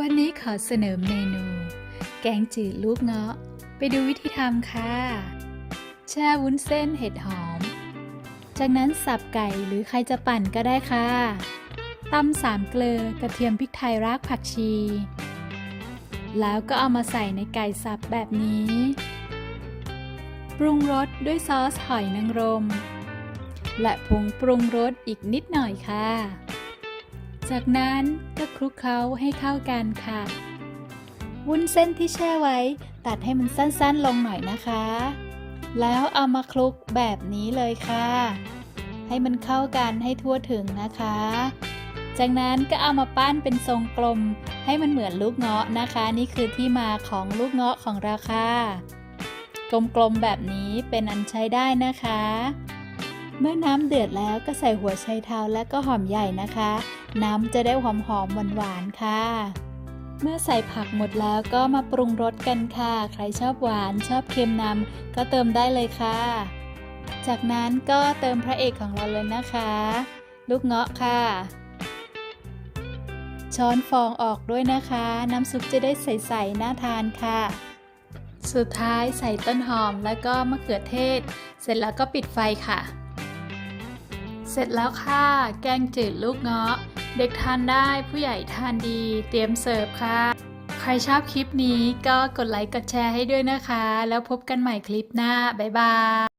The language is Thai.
วันนี้ขอเสนอเมนู แกงจืดลูกเงาะ ไปดูวิธีทำค่ะ แช่วุ้นเส้นเห็ดหอม จากนั้นสับไก่หรือใครจะปั่นก็ได้ค่ะตำสามเกลือกระเทียมพริกไทยรากผักชี แล้วก็เอามาใส่ในไก่สับแบบนี้ ปรุงรสด้วยซอสหอยนางรม และผงปรุงรสอีกนิดหน่อยค่ะ จากนั้นก็คลุกเคล้าให้เข้ากันค่ะ วุ้นเส้นที่แช่ไว้ ตัดให้มันสั้นๆลงหน่อยนะคะ แล้วเอามาคลุกแบบนี้เลยค่ะ ให้มันเข้ากันให้ทั่วถึงนะคะ จากนั้นก็เอามาปั้นเป็นทรงกลม ให้มันเหมือนลูกเงาะนะคะ นี่คือที่มาของลูกเงาะของเราค่ะกลมๆแบบนี้เป็นอันใช้ได้นะคะ เมื่อน้ำเดือดแล้วก็ใส่หัวไชเท้าและก็หอมใหญ่นะคะ น้ำจะได้หอมหอมหวานๆค่ะ เมื่อใส่ผักหมดแล้วก็มาปรุงรสกันค่ะ ใครชอบหวานชอบเค็มนำก็เติมได้เลยค่ะ จากนั้นก็เติมพระเอกของเราเลยนะคะ ลูกเงาะค่ะ ช้อนฟองออกด้วยนะคะ น้ำซุปจะได้ใสๆน่าทานค่ะสุดท้ายใส่ต้นหอมแล้วก็มะเขือเทศ เสร็จแล้วก็ปิดไฟค่ะ เสร็จแล้วค่ะ แกงจืดลูกเงาะ เด็กทานได้ผู้ใหญ่ทานดี เตรียมเสิร์ฟค่ะ ใครชอบคลิปนี้ก็กดไลค์กดแชร์ให้ด้วยนะคะ แล้วพบกันใหม่คลิปหน้า บ๊ายบาย